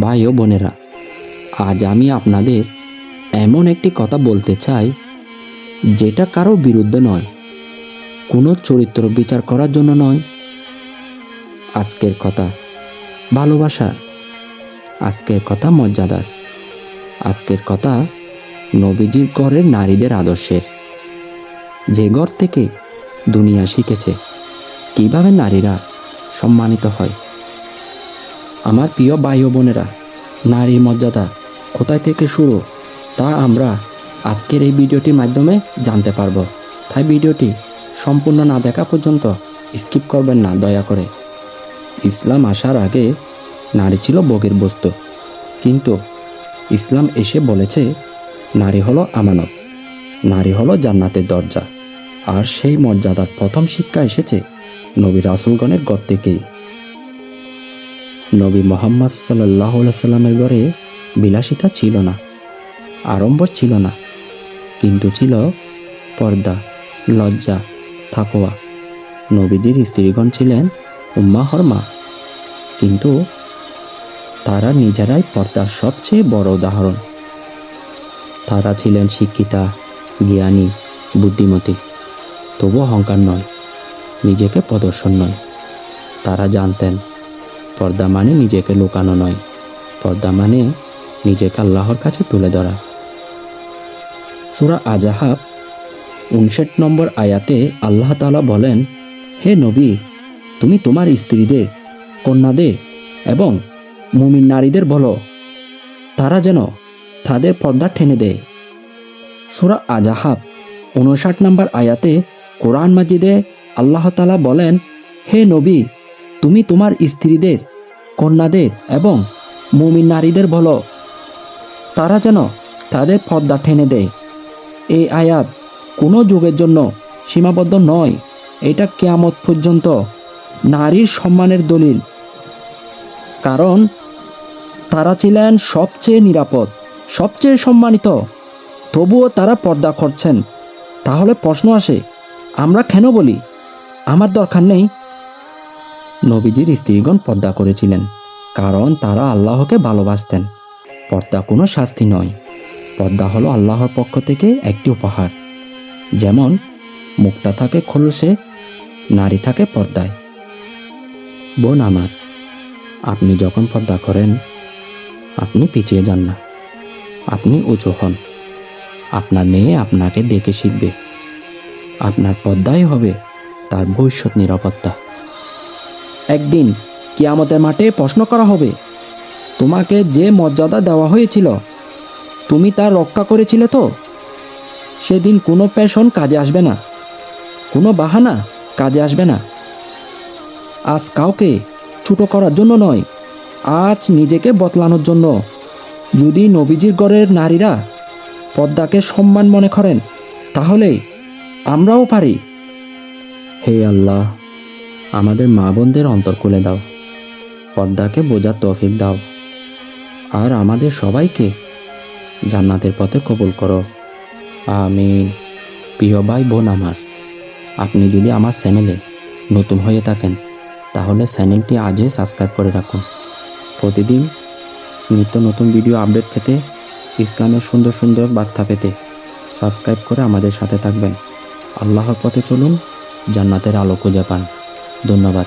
ভাই ও বোনেরা, আজ আমি আপনাদের এমন একটি কথা বলতে চাই, যেটা কারও বিরুদ্ধে নয়, কোনো চরিত্র বিচার করার জন্য নয়। আজকের কথা ভালোবাসার, আজকের কথা মর্যাদার, আজকের কথা নবীজির ঘরের নারীদের আদর্শের। যে ঘর থেকে দুনিয়া শিখেছে, কীভাবে নারীরা সম্মানিত হয় আমার প্রিয় ভাই বোনেরা, নারীর মর্যাদা কোথায় থেকে শুরু তা আমরা আজকের এই ভিডিওটির মাধ্যমে জানতে পারব। তাই ভিডিওটি সম্পূর্ণ না দেখা পর্যন্ত স্কিপ করবেন না, দয়া করে। ইসলাম আসার আগে নারী ছিল ভোগের বস্তু। কিন্তু ইসলাম এসে বলেছে, নারী হলো আমানত। নারী হলো জান্নাতের দরজা। আর সেই মর্যাদার প্রথম শিক্ষা এসেছে নবী রাসুলগণের গর থেকেই। নবী মোহাম্মদ সাল্লাহ সাল্লামের ঘরে বিলাসিতা ছিল না, আড়ম্বর ছিল না, কিন্তু ছিল পর্দা, লজ্জা থাকোয়া নবীদের স্ত্রীগণ ছিলেন উম্মাহর মা কিন্তু তারা নিজেরাই পর্দার সবচেয়ে বড় উদাহরণ। তারা ছিলেন শিক্ষিতা, জ্ঞানী, বুদ্ধিমতী তবু অহংকার নয়, নিজেকে প্রদর্শন নয়। তারা জানতেন পর্দা মানে নিজেকে লুকানো নয়। পর্দা মানে নিজেকে আল্লাহর কাছে তুলে ধরা। সুরা আজাহাব উনষাট নম্বর আয়াতে আল্লাহ তাআলা বলেন, হে নবী, তুমি তোমার স্ত্রীদের, কন্যাদের এবং মুমিন নারীদের বলো, তারা যেন তাদের পর্দা টেনে দেয়। সুরা আজাহাব উনষাট নম্বর আয়াতে কোরআন মাজিদে আল্লাহ তালা বলেন, হে নবী, তুমি তোমার স্ত্রীদের কন্যাদের এবং মুমিন নারীদের বলো। তারা যেন তাদের পর্দা টেনে দেয়। এই আয়াত কোনো যুগের জন্য সীমাবদ্ধ নয়। এটা কেয়ামত পর্যন্ত নারীর সম্মানের দলিল। কারণ তারা ছিলেন সবচেয়ে নিরাপদ, সবচেয়ে সম্মানিত। তবুও তারা পর্দা করছেন। তাহলে প্রশ্ন আসে, আমরা কেন বলি? আমার দরকার নেই নবীজির স্ত্রীগণ পর্দা করেছিলেন, কারণ তারা আল্লাহকে ভালোবাসতেন। পর্দা কোনো শাস্তি নয়। পর্দা হলো আল্লাহর পক্ষ থেকে একটি উপহার। যেমন, মুক্তা থাকে খোলসে, নারী থাকে পর্দায়। বোন আমার, আপনি যখন পর্দা করেন, আপনি পিছিয়ে যান না। আপনি উঁচু হন। আপনার মেয়ে আপনাকে দেখে শিখবে। আপনার পর্দাই হবে তার ভবিষ্যৎ নিরাপত্তা। একদিন কিয়ামতের মাঠে প্রশ্ন করা হবে, তোমাকে যে মর্যাদা দেওয়া হয়েছিল, তুমি তা রক্ষা করেছিলে তো? সেদিন কোনো প্যাশন কাজে আসবে না, কোনো বাহানা কাজে আসবে না। আজ কাউকে ছোটো করার জন্য নয়, আজ নিজেকে বদলানোর জন্য। যদি নবীজির গড়ের নারীরা পদ্মাকে সম্মান মনে করেন, তাহলে আমরাও পারি। হে আল্লাহ! আমাদের মা বোনদের অন্তর খুলে দাও। পদ্মাকে বোঝার তৌফিক দাও। আর আমাদের সবাইকে জান্নাতের পথে কবুল করো। আমি প্রিয় ভাই বোন আমার, আপনি যদি আমার চ্যানেলে নতুন হয়ে থাকেন, তাহলে চ্যানেলটি আজই সাবস্ক্রাইব করে রাখুন। প্রতিদিন নিত্য নতুন ভিডিও আপডেট পেতে ইসলামের সুন্দর সুন্দর বার্তা পেতে সাবস্ক্রাইব করে আমাদের সাথে থাকবেন। আল্লাহর পথে চলুন, জান্নাতের আলো খুঁজে পান। ধন্যবাদ।